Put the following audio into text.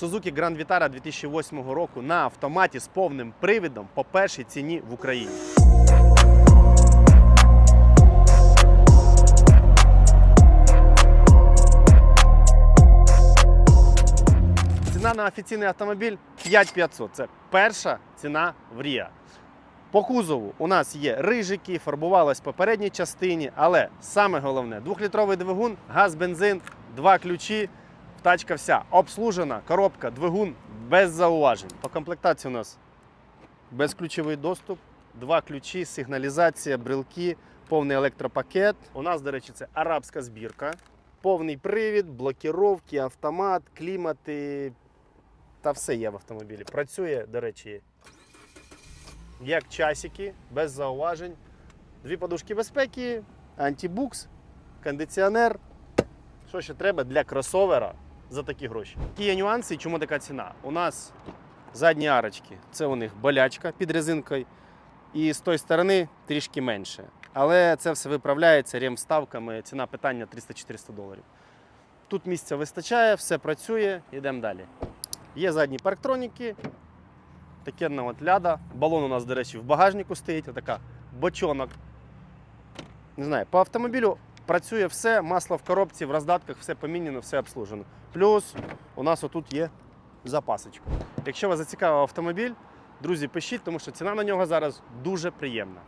Suzuki Grand Vitara 2008 року на автоматі з повним привідом по першій ціні в Україні. Ціна на офіційний автомобіль 5500. Це перша ціна в Ріа. По кузову у нас є рижики, фарбувалось в попередній частині, але саме головне двохлітровий двигун, газ, бензин, два ключі. Тачка вся обслужена, коробка, двигун без зауважень. По комплектації у нас безключовий доступ, два ключі, сигналізація, брелки, повний електропакет. У нас, до речі, це арабська збірка. Повний привід, блокіровки, автомат, клімати та все є в автомобілі. Працює, до речі, як часики, без зауважень. Дві подушки безпеки, антибукс, кондиціонер. Що ще треба для кросовера за такі гроші? Які є нюанси і чому така ціна? У нас задні арочки, це у них болячка під резинкою, і з тої сторони трішки менше. Але це все виправляється ремставками, ціна питання 300-400 доларів. Тут місця вистачає, все працює, йдемо далі. Є задні парктроніки, таке на от ляда. Балон у нас, до речі, в багажнику стоїть, така бочонок. Не знаю, по автомобілю працює все, масло в коробці, в роздатках, все помінено, все обслужено. Плюс у нас отут є запасочка. Якщо вас зацікавив автомобіль, друзі, пишіть, тому що ціна на нього зараз дуже приємна.